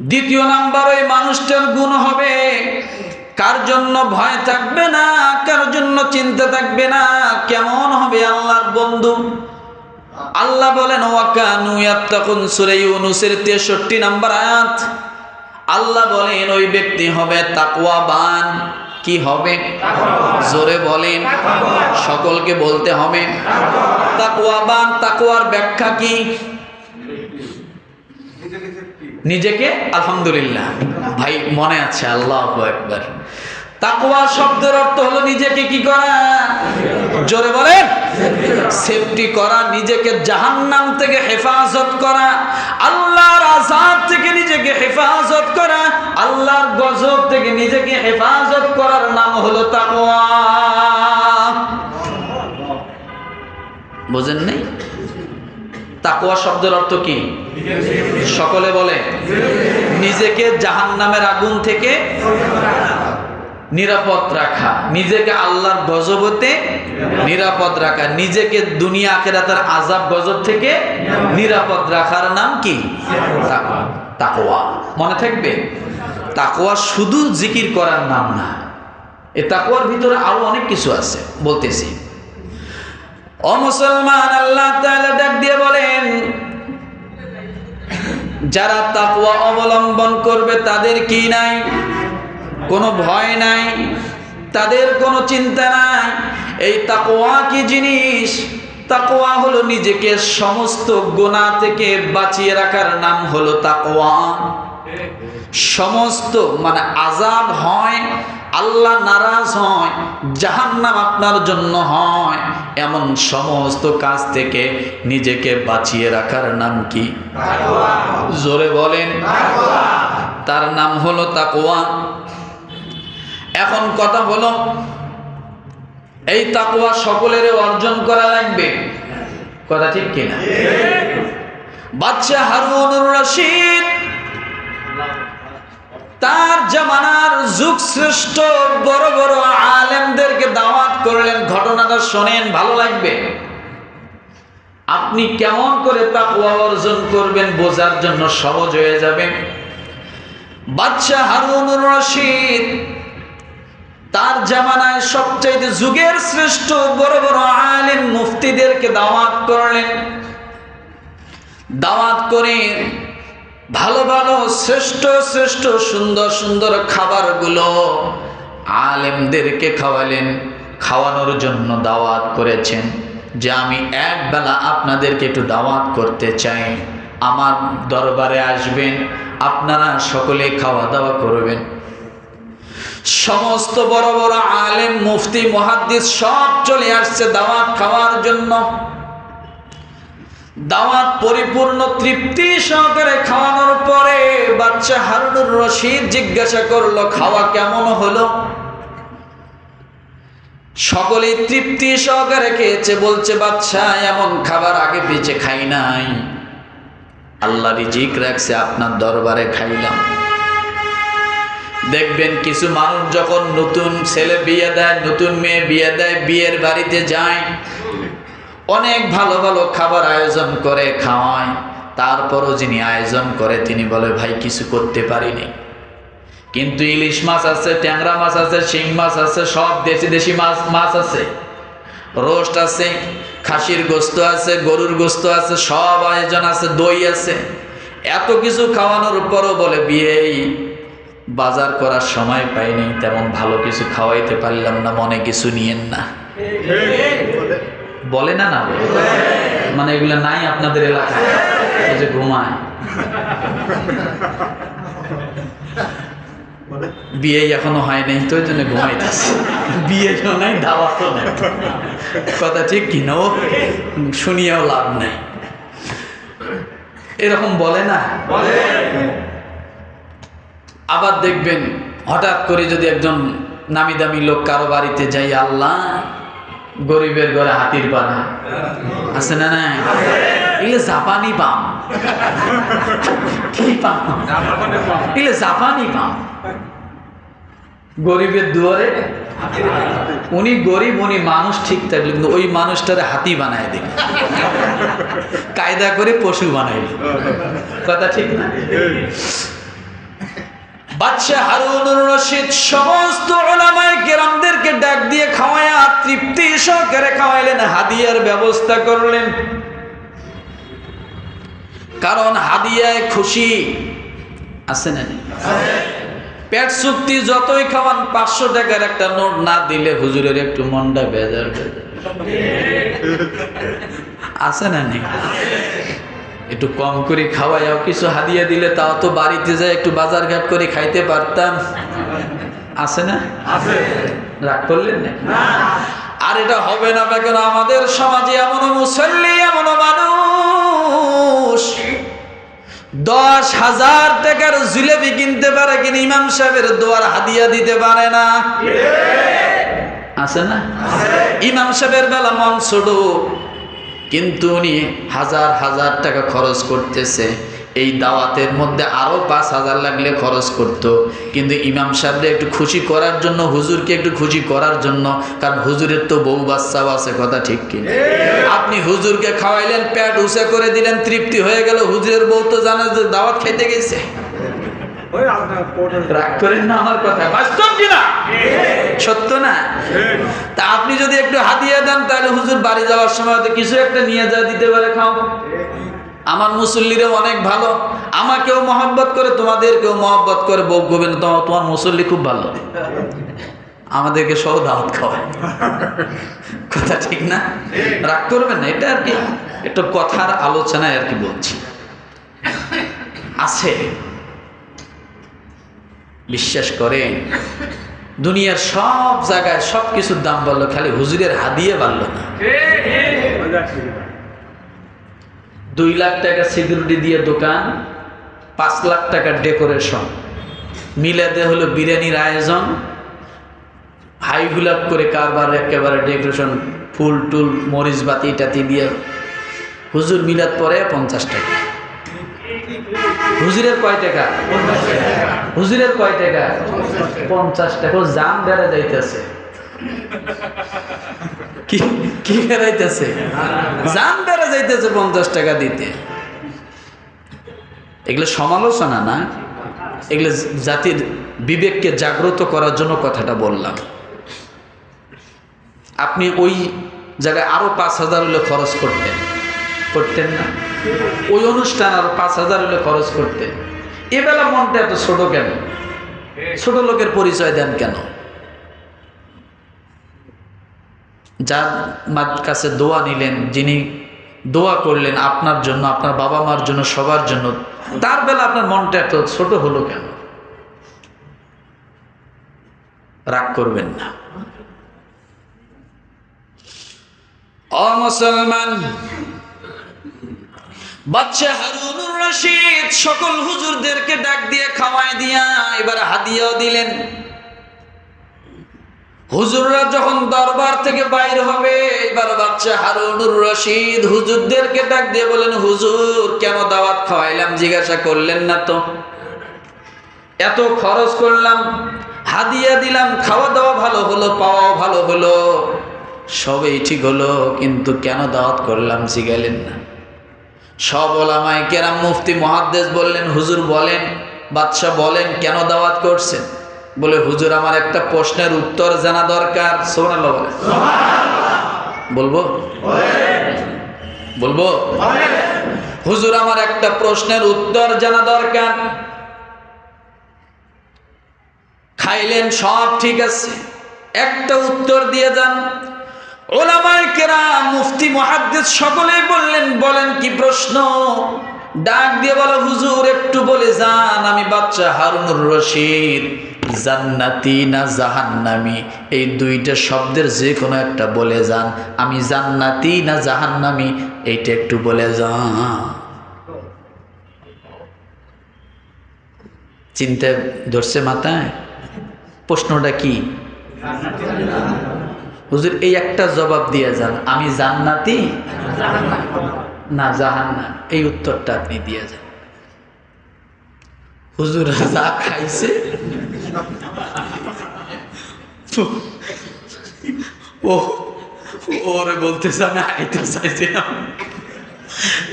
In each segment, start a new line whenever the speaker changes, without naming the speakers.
দ্বিতীয় নাম্বার ওই মানুষটার গুণ হবে। কার জন্য ভয় থাকবে না, কার জন্য চিন্তা থাকবে না, কেমন হবে আল্লাহর বন্ধু? আল্লাহ বলেন ওয়াকানু ইয়াত্তাকুন সূরা ইউনুসের 63 নাম্বার আয়াত। আল্লাহ বলেন, ওই ব্যক্তি হবে তাকওয়াবান। কি হবে? জোরে বলেন, সকলকে বলতে হবে তাকুয়াবান তাকুয়ার ব্যাখ্যা কি? নিজেকে আলহামদুলিল্লাহ। ভাই, মনে আছে, আল্লাহ একবার তাকওয়া শব্দের অর্থ হলো নিজেকে কি করা? জোরে বলেন। সেফটি করা, নিজেকে জাহান্নাম থেকে হেফাজত করা, আল্লাহর আযাব থেকে নিজেকে হেফাজত করা, আল্লাহর গজব থেকে নিজেকে হেফাজত করার নাম হলো তাকওয়া। বোঝেন নেই? তাকওয়া শব্দের অর্থ কি? সকলে বলে, নিজেকে জাহান্নামের আগুন থেকে নিরাপদ রাখা। নিজেকে আল্লাহর গজবতে নিরাপদ রাখা। নিজেকে দুনিয়া আখেরাতের আজাব গজব থেকে নিরাপদ রাখার নাম কি। তাকওয়া। মনে থাকবে? তাকোয়া শুধু জিকির করার নাম না। এ তাকোয়ার ভিতরে আরও অনেক কিছু আছে। বলতেছি। ও মুসলমান, আল্লাহ ডাক দিয়ে বলেন, যারা তাকওয়া অবলম্বন করবে তাদের কি নাই? কোনো ভয় নাই তাদের কোনো চিন্তা নাই। এই তাকোয়া কি জিনিস? তাকোয়া হলো নিজেকে সমস্ত গোনা থেকে বাঁচিয়ে রাখার নাম হলো তাকওয়া। সমস্ত মানে আজাব হয় আল্লাহ নারাজ হয় জাহান্নাম আপনার জন্য হয়। এমন সমস্ত কাজ থেকে নিজেকে বাঁচিয়ে রাখার নাম কি? জোরে বলেন। তার নাম হলো তাকওয়া। এখন কথা হলো এই তাকওয়া সকলের অর্জন করা লাগবে? কথা ঠিক কিনা? বাচ্চা হারুনুর রশিদ তার জামানার যুগ শ্রেষ্ঠ, বড় বড় আলেমদেরকে দাওয়াত করলেন। ঘটনাটা শোনেন, ভালো লাগবে? আপনি কেমন করে তাকওয়া অর্জন করবেন বোঝার জন্য সহজ হয়ে যাবে। বাচ্চা হারুনুর রশিদ তার জামানায় সবচাইতে যুগের শ্রেষ্ঠ বড় বড় আলেম মুফতিদেরকে দাওয়াত করলেন। দাওয়াত করে ভালো ভালো শ্রেষ্ঠ শ্রেষ্ঠ সুন্দর সুন্দর খাবারগুলো আলেমদেরকে খাওয়ালেন। খাওয়ানোর জন্য দাওয়াত করেছেন যে আমি এক বেলা আপনাদেরকে একটু দাওয়াত করতে চাই। আমার দরবারে আসবেন, আপনারা সকলে খাওয়া দাওয়া করবেন। সমস্ত বড় বড় আলেম, মুফতি, মহাদ্দিস সব চলে আসছে দাওয়াত খাওয়ার জন্য। দাওয়াত পরিপূর্ণ তৃপ্তি সহকারে খাওয়ানোর পরে বাচ্চা হারুনুর রশিদ জিজ্ঞাসা করল, খাওয়া কেমন হলো? সকলেই তৃপ্তি সহকারে খেয়েছে, বলছে, বাচ্চা, এমন খাবার আগে পিছে খাই নাই। আল্লাহ রিজিক রাখছে, আপনার দরবারে খাইলাম। দেখবেন কিছু মানুষ যখন নতুন ছেলে বিয়ে দেয়, নতুন মেয়ে বিয়ে দেয়, বিয়ের বাড়িতে যায়, অনেক ভালো ভালো খাবার আয়োজন করে, খাওয়ায়। তারপরও যিনি আয়োজন করে, তিনি বলে, ভাই, কিছু করতে পারিনি। কিন্তু ইলিশ মাছ আছে, ট্যাংরা মাছ আছে, শিং মাছ আছে, সব দেশি দেশি মাছ মাছ আছে। রোস্ট আছে, খাসির গোস্ত আছে, গরুর গোস্ত আছে, সব আয়োজন আছে, দই আছে। এত কিছু খাওয়ানোর পরও বলে, বিয়েই বাজার করার সময় পাইনি, তেমন ভালো কিছু খাওয়াইতে পারলাম না, মনে কিছু নিয়েন না। বলে না না? মানে এগুলো নাই আপনাদের এলাকায় যে ঘুমায়। বিয়ে এখনও হয় নাই, তো জন্য ঘুমাইতেছে। বিয়ে নাই দাওয়াতও নাই। কথা ঠিক কিনা ও? শুনিয়াও লাভ নাই। এরকম বলে না? আবার দেখবেন হঠাৎ করে যদি একজন নামি দামি লোক কারও বাড়িতে যাই আল্লাহ গরিবের ঘরে হাতির পাড়া আছে না না এগুলো জাপানি পাম কি পাম এগুলো জাপানি পাম গরিবের দুয়ারে উনি গরিব, উনি মানুষ ঠিক থাকলে কিন্তু ওই মানুষটারে হাতি বানায় দিল। কায়দা করে পশু বানাইল। কথা ঠিক না? বাদশাহ হারুনুর রশিদ সমস্ত ওলামায়ে কেরামদেরকে ডাক দিয়ে খাওয়ায়া তৃপ্তি সহকারে খাওয়াইলেন, হাদিয়ার ব্যবস্থা করলেন। কারণ হাদিয়ায় খুশি আছে না পেট চুক্তি যতই খাওয়ান, পাঁচশো টাকার একটা নোট না দিলে হুজুরের একটু মনটা বেজার বেজার আছে না নেই? একটু কম করে খাওয়াইও কিছু হাদিয়া দিলে তাও তো বাড়িতে যায় একটু বাজার ঘাট করে খাইতে পারতাম। আছে না? রাগ করলেন না? আর এটা হবে না কেন আমাদের সমাজে এমন মুসল্লি এমন মানুষ। দশ হাজার টাকার জিলেবি কিনতে পারে কিন্তু ইমাম সাহেবের দোয়ার হাদিয়া দিতে পারে না। আছে না? ইমাম সাহেবের বেলা মন ছোট। কিন্তু উনি হাজার হাজার টাকা খরচ করতেছে। এই দাওয়াতের মধ্যে আরও পাঁচ হাজার লাগলে খরচ করত। কিন্তু ইমাম সাহেবকে একটু খুশি করার জন্য, হুজুরকে একটু খুশি করার জন্য, কারণ হুজুরের তো বউ বাচ্চাও আছে, কথা ঠিক কি আপনি হুজুরকে খাওয়াইলেন, পেট উঁচে করে দিলেন, তৃপ্তি হয়ে গেল, হুজুরের বউ তো জানে যে দাওয়াত খেতে গেছে। রাগ করেন না আমার কথা সত্য না? তা আপনি যদি একটু হাতিয়ে দেন, তাহলে বাড়ি যাওয়ার সময় কিছু একটা নিয়ে যা, দিতে পারে, খাও। আমার মুসল্লিরা অনেক ভালো। আমাকেও মহব্বত করে, তোমাদেরকেও মহব্বত করে, বউ গোবেন তোমার তোমার মুসল্লি খুব ভালো। আমাদেরকে সহ দাওয়াত খাওয়ায়। কথা ঠিক না? রাগ করবেন না, এটা আর কি? একটা কথার আলোচনায় আর কি বলছি। আছে। বিশ্বাস করেন। দুনিয়ার সব জায়গায় সব কিছুর দাম বাড়লো, খালি হুজুরের হাদিয়ে বাড়লো না। দুই লাখ টাকা সিকিউরিটি দিয়ে দোকান, পাঁচ লাখ টাকার ডেকোরেশন। মিলাতে হলো বিরিয়ানির আয়োজন, হাই হুলাপ করে কারবার একেবারে ডেকোরেশন, ফুল টুল, মরিচ বাতি টাতি দিয়ে। হুজুর মিলাদ পরে পঞ্চাশ টাকা। হুজুরের কয় টাকা? হুজুরের কয় টাকা? পঞ্চাশ টাকা। জাম বেড়ে যাইতেছে। কি বেড়াইতেছে? জাম বেড়ে যাইতেছে পঞ্চাশ টাকা দিতে। এগুলো সমালোচনা না? এগুলো জাতির বিবেককে জাগ্রত করার জন্য কথাটা বললাম। আপনি ওই জায়গায় আরও পাঁচ হাজার হলে খরচ করতেন। করতেন না? ওই অনুষ্ঠান আরও পাঁচ হাজার হলে খরচ করতেন এবেলা মনটা এত ছোট কেন? ছোট লোকের পরিচয় দেন কেন? যার কাছে দোয়া নিলেন, যিনি দোয়া করলেন আপনার জন্য, আপনার বাবা মার জন্য, সবার জন্য, তার বেলা আপনার মনটা এত ছোট হলো কেন? রাগ করবেন না। অ মুসলমান বাচ্চা হারুনুর রশিদ সকল হুজুরদেরকে ডাক দিয়ে খাওয়াই দিয়া এবার হাদিয়াও দিলেন। হুজুররা যখন দরবার থেকে বাইর হবে, এবার বাচ্চা হারুনুর রশিদ হুজুরদেরকে ডাক দিয়ে বলেন, হুজুর, কেন দাওয়াত খাওয়াইলাম? জিজ্ঞাসা করলেন না তো। এত খরচ করলাম, হাদিয়া দিলাম খাওয়া দাওয়া ভালো হলো, পাওয়াও ভালো হলো, সবই ঠিক হলো, কিন্তু কেন দাওয়াত করলাম জিগাইলেন না? সব ওলামায় কেরাম মুফতি মহাদ্দেশ বললেন, হুজুর বলেন, বাদশাহ বলেন, কেন দাওয়াত করছেন? বলে, হুজুর, আমার একটা প্রশ্নের উত্তর জানা দরকার। সোনাল্লাহ বলে বলব? বলব? হুজুর, আমার একটা প্রশ্নের উত্তর জানা দরকার। খাইলেন, সব ঠিক আছে। একটা উত্তর দিয়ে যান। ওলামায় মুফতি মহাদ্দেশ সকলেই বললেন, বলেন কি প্রশ্ন? ডাক দিয়ে বলো, হুজুর, একটু বলে যান, আমি বাচ্চা হারুনুর রশিদ। জান্নাতি না জাহান্নামি? এই দুইটা শব্দের যে কোনো একটা বলে যান। আমি জান্নাতি না জাহান্নামি? এইটা একটু বলে যান। চিন্তা ধরছে মাথায়? প্রশ্নটা কি? হুজুর এই একটা জবাব দিয়ে যান। আমি জান্নাতি? না জাহান্না এই উত্তরটা আপনি দিয়ে যান। হুজুর যা খাইছে। ও ওরে বলতেছে আমি আইতে চাইছিলাম।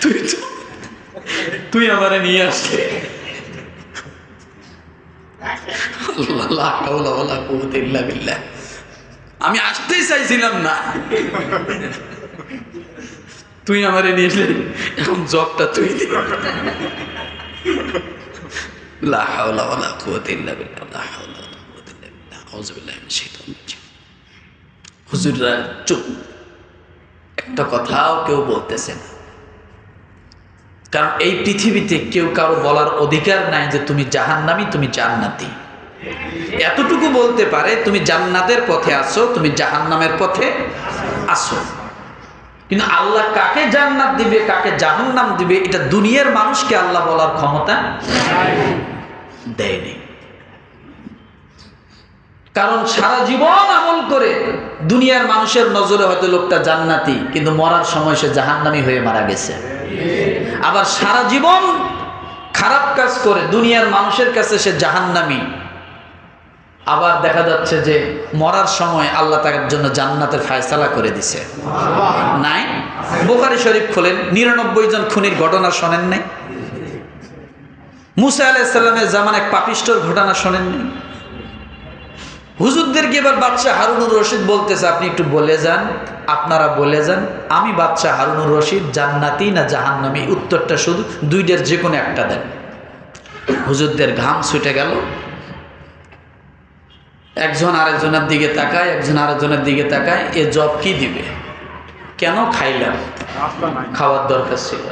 তুই তো তুই আমারে নিয়ে আসলে। আল্লাহ, হাওলা ওয়ালা কুওয়াতা ইল্লা বিল্লাহ। আমি আসতেই চাইছিলাম না। তুই আমারে নিয়ে এখন জবটা তুই হুজুররা চুপ। একটা কথাও কেউ বলতেছে না। কারণ এই পৃথিবীতে কেউ কারও বলার অধিকার নাই যে তুমি জাহান্নামি, তুমি জান্নাতি। এতটুকু বলতে পারে, তুমি জান্নাতের পথে আসো তুমি জাহান্নামের পথে আসো কিন্তু আল্লাহ কাকে জান্নাত দিবে, কাকে জাহান্নাম দিবে, এটা দুনিয়ার মানুষকে আল্লাহ বলার ক্ষমতা দেয়নি। কারণ সারা জীবন আমল করে দুনিয়ার মানুষের নজরে হয়তো লোকটা জান্নাতি, কিন্তু মরার সময় সে জাহান্নামি হয়ে মারা গেছে। আবার সারা জীবন খারাপ কাজ করে, দুনিয়ার মানুষের কাছে সে জাহান্নামি। আবার দেখা যাচ্ছে যে মরার সময় আল্লাহ তার জন্য জান্নাতের ফায়সালা করে দিছে। নাই? বোখারি শরীফ খোলেন, নিরানব্বই জন খুনির ঘটনা শোনেন নাই? মুসা আলাইসাল্লামের জামান এক পাপিষ্টর ঘটনা শোনেন নাই? হুজুরদেরকে এবার বাচ্চা হারুনুর রশিদ বলতেছে, আপনি একটু বলে যান, আপনারা বলে যান, আমি বাচ্চা হারুনুর রশিদ জান্নাতি না জাহান্নামি? উত্তরটা শুধু দুইটার যে কোনো একটা দেন। হুজুরদের ঘাম ছুটে গেল একজন আরেকজনের দিকে তাকায় একজন আরেকজনের দিকে তাকায় এ জব কি দিবে? কেন খাইলাম? খাওয়ার দরকার ছিল।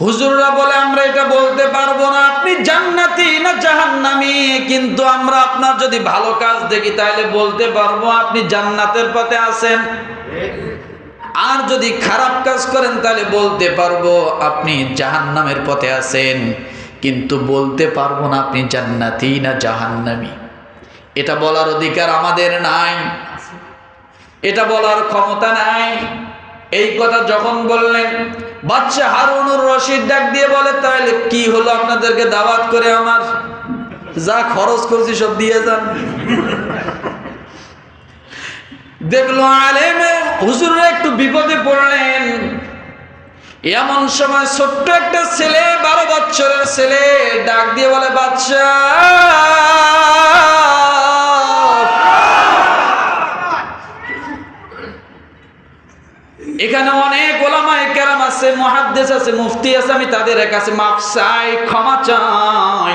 হুজুররা বলে আমরা এটা বলতে পারব না। আপনি জান্নাতি না জাহান্নামি? কিন্তু আমরা আপনার যদি ভালো কাজ দেখি তাহলে বলতে পারব আপনি জান্নাতের পথে আছেন। আর যদি খারাপ কাজ করেন তাহলে বলতে পারব আপনি জাহান্নামের পথে আছেন। কিন্তু বলতে পারব না আপনি জান্নাতি না জাহান্নামি। এটা বলার অধিকার আমাদের নাই। এটা বলার ক্ষমতা নাই। এই কথা যখন বললেন বাচ্চা হারুনুর রশিদ ডাক দিয়ে বলে, তাহলে কি হলো আপনাদেরকে দাওয়াত করে আমার? যা খরচ করছি সব দিয়ে যান। দেখল আলেমে হুজুররা একটু বিপদে পড়লেন। এমন সময় ছোট্ট একটা ছেলে, বারো বছরের ছেলে, ডাক দিয়ে বলে বাচ্চা এখানে অনেক ওলামায়ে কেরাম আছে মহাদ্দেশ আছে, মুফতি আছে, আমি তাদের কাছে মাফ চাই, ক্ষমা চাই।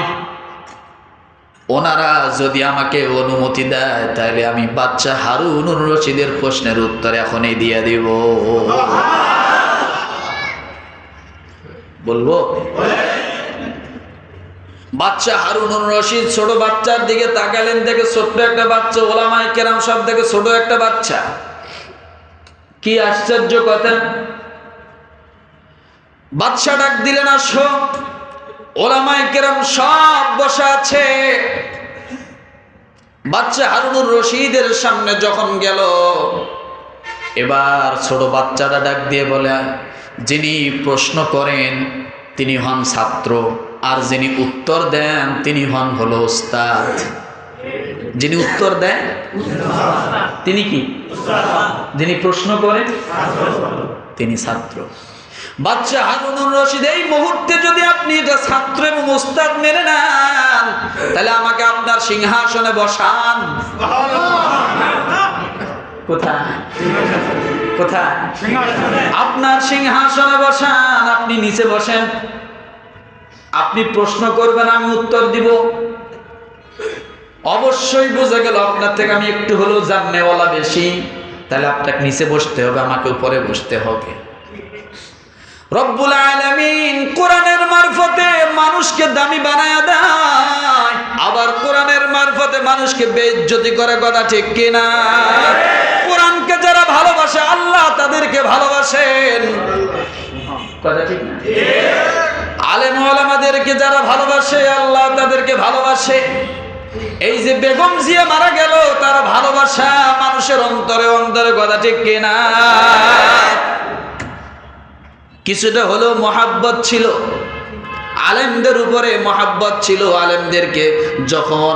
ওনারা যদি আমাকে অনুমতি দেয়, তাহলে আমি বাচ্চা হারুনুর রশিদের প্রশ্নের উত্তর এখনই দিয়ে দিব। বলব? বাচ্চা হারুনুর রশিদ, ছোট বাচ্চার দিকে তাকালেন, দেখে ছোট্ট একটা বাচ্চা, ওলামায় কেরাম সব দেখে ছোট একটা বাচ্চা। কি আশ্চর্য কথা। বাদশা ডাক দিলেন আসো ওলামায় কেরাম সব বসে আছে। বাচ্চা হারুনুর রশিদের সামনে যখন গেল, এবার ছোট বাচ্চাটা ডাক দিয়ে বলে যিনি প্রশ্ন করেন, তিনি হন ছাত্র। আর যিনি উত্তর দেন, তিনি হন হলো ওস্তাদ। যিনি উত্তর দেন, তিনি কি? যিনি প্রশ্ন করেন, তিনি ছাত্র। বাচ্চা হারুনুর রশিদ, এই মুহূর্তে যদি আপনি এটা ছাত্র এবং উস্তাদ মেনে নেন, তাহলে আমাকে আপনার সিংহাসনে বসান। কোথায়? কোথায়? আপনার সিংহাসনে বসান, আপনি নিচে বসেন। আপনি প্রশ্ন করবেন, আমি উত্তর দিব। অবশ্যই গেল, আপনার থেকে আমি একটু হলেও বেশি। তাহলে আপনাকে নিচে বসতে হবে, আমাকে উপরে বসতে হবে। মারফতে মানুষকে দামি বানায় আবার কোরআনের মারফতে মানুষকে বেজ্জতি করে কথা ঠিক কিনা? ভালোবাসে, আল্লাহ তাদেরকে ভালোবাসেন। কথা ঠিক আলেম ওলামাদেরকে যারা ভালোবাসে, আল্লাহ তাদেরকে ভালোবাসে। এই যে বেগম জিয়া মারা গেল, তার ভালোবাসা মানুষের অন্তরে অন্তরে কথা ঠিক কিনা? কিছুটা হলেও মহাব্বত ছিল। আলেমদের উপরে মহাব্বত ছিল। আলেমদেরকে যখন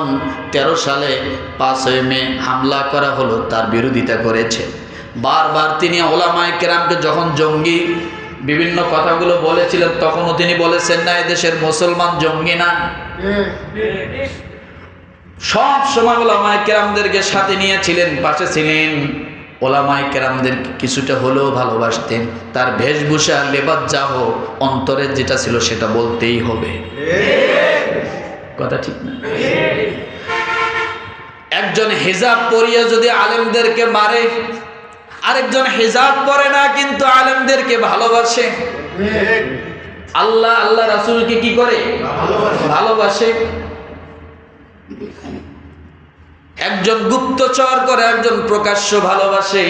তেরো সালে পাঁচই মে হামলা করা হলো, তার বিরোধিতা করেছে। বারবার তিনি ওলামায় কেরামকে যখন জঙ্গি বিভিন্ন কথাগুলো বলেছিলেন, তখনও তিনি বলেছেন না, এদেশের মুসলমান জঙ্গি না। সব সময় ওলামায় কেরামদেরকে সাথে নিয়েছিলেন, পাশে ছিলেন। ওলামায় কেরামদের কিছুটা হলেও ভালোবাসতেন। তার বেশভূষা লেবাস যা হোক অন্তরের যেটা ছিল সেটা বলতেই হবে। কথা ঠিক না? একজন হিজাব পরিয়ে যদি আলেমদেরকে মারে আরেকজন হিজাব পরে না কিন্তু আলেমদেরকে ভালোবাসে। আল্লাহ আল্লাহ রাসূলকে কি করে? ভালোবাসে। একজন গুপ্তচর করে একজন প্রকাশ্য ভালোবাসে।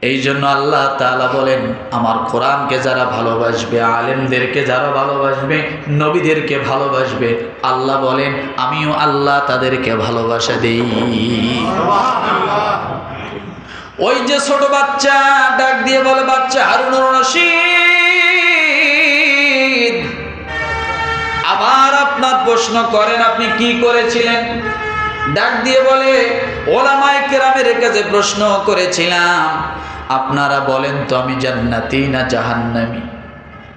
এই জন্য আল্লাহ তাআলা বলেন আমার কোরআনকে যারা ভালোবাসবে আলেমদেরকে যারা ভালোবাসবে নবীদেরকে ভালোবাসবে আল্লাহ বলেন আমিও আল্লাহ তাদেরকে ভালোবাসা দেই। ওই যে ছোট বাচ্চা, ডাক দিয়ে বলে, বাচ্চা হারুনুর রশিদ। আবার আপনার প্রশ্ন করেন, আপনি কি করেছিলেন? ডাক দিয়ে বলে ওলামাই কেরামের কাছে প্রশ্ন করেছিলাম, আপনারা বলেন তো, আমি জান্নাতি না জাহান্নামি?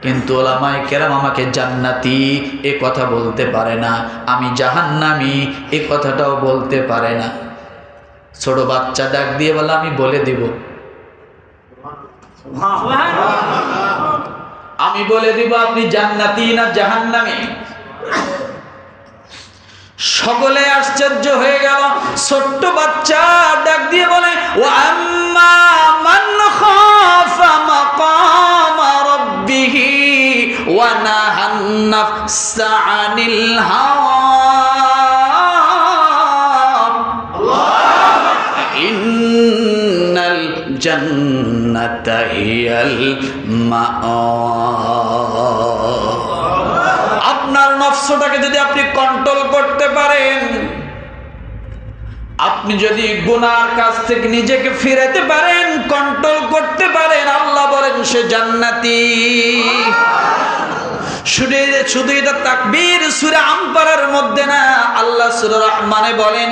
কিন্তু ওলামাই কেরাম আমাকে জান্নাতি এ কথা বলতে পারে না, আমি জাহান্নামি এ কথাটাও বলতে পারে না। ছোট বাচ্চা ডাক দিয়ে বলে, আমি বলে দিব। আমি বলে দিব আপনি জান্নাতি না জাহান্নামি? সকলে আশ্চর্য হয়ে গেল। ছোট্ট বাচ্চা ডাক দিয়ে বলে ও আম্মা মান খাফা মাকাম হাওয়া। জান্নাতা হিয়াল মাআওয়া আপনার নফসটাকে যদি আপনি কন্ট্রোল করতে পারেন, আপনি যদি গুনার কাছ থেকে নিজেকে ফিরাতে পারেন কন্ট্রোল করতে পারেন, আল্লাহ বলেন সে জান্নাতি। শুধু এটা তাকবীর সুরে আমপারার মধ্যে না, আল্লাহ সুরে রহমানে বলেন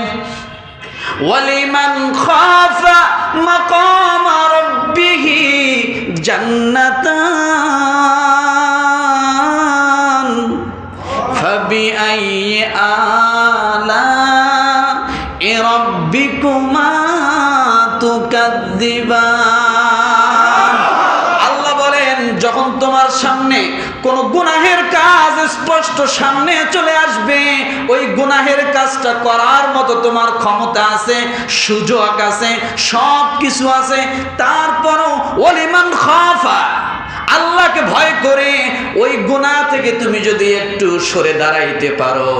ওয়ালিমান খাফা মাকাম রাব্বিহি জান্নাতান ফাবি আইয়ি আলা রাব্বিকুমা আল্লাহ বলেন যখন তোমার সামনে কোন গুনাহের কাজ স্পষ্ট সামনে চলে আসবে। ওই গুনাহের কাজটা করার মতো তোমার ক্ষমতা আছে, সুযোগ আছে সব কিছু আছে। তারপরও ওলিমান খাফা, আল্লাহকে ভয় করে ওই গুনাহ থেকে তুমি যদি একটু সরে দাঁড়াইতে পারো,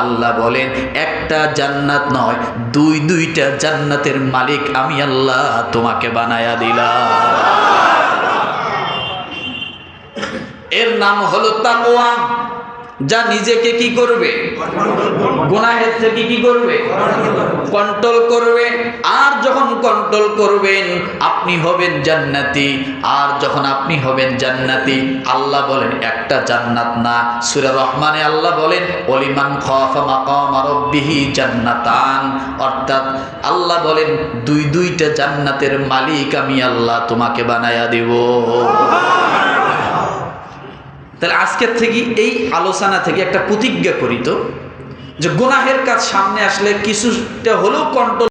আল্লাহ বলেন, একটা জান্নাত নয়, দুই দুইটা জান্নাতের মালিক আমি আল্লাহ তোমাকে বানায়া দিলাম। এর নাম হলো তাকোয়া যা নিজেকে কি করবে? গুনাহের থেকে কি করবে? কন্ট্রোল করবে। আর যখন কন্ট্রোল করবেন, আপনি হবেন জান্নাতি। আর যখন আপনি হবেন জান্নাতি, আল্লাহ বলেন, একটা জান্নাত না। সূরা রহমানে আল্লাহ বলেন, ওলিমান খাফা মাকাম রাব্বিহি জান্নাতান। অর্থাৎ আল্লাহ বলেন, দুই দুইটা জান্নাতের মালিক আমি আল্লাহ তোমাকে বানায়া দেব। তাহলে আজকের থেকে এই আলোচনা থেকে একটা প্রতিজ্ঞা করিত যে গোনাহের কাজ সামনে আসলে কিছুটা হলেও কন্ট্রোল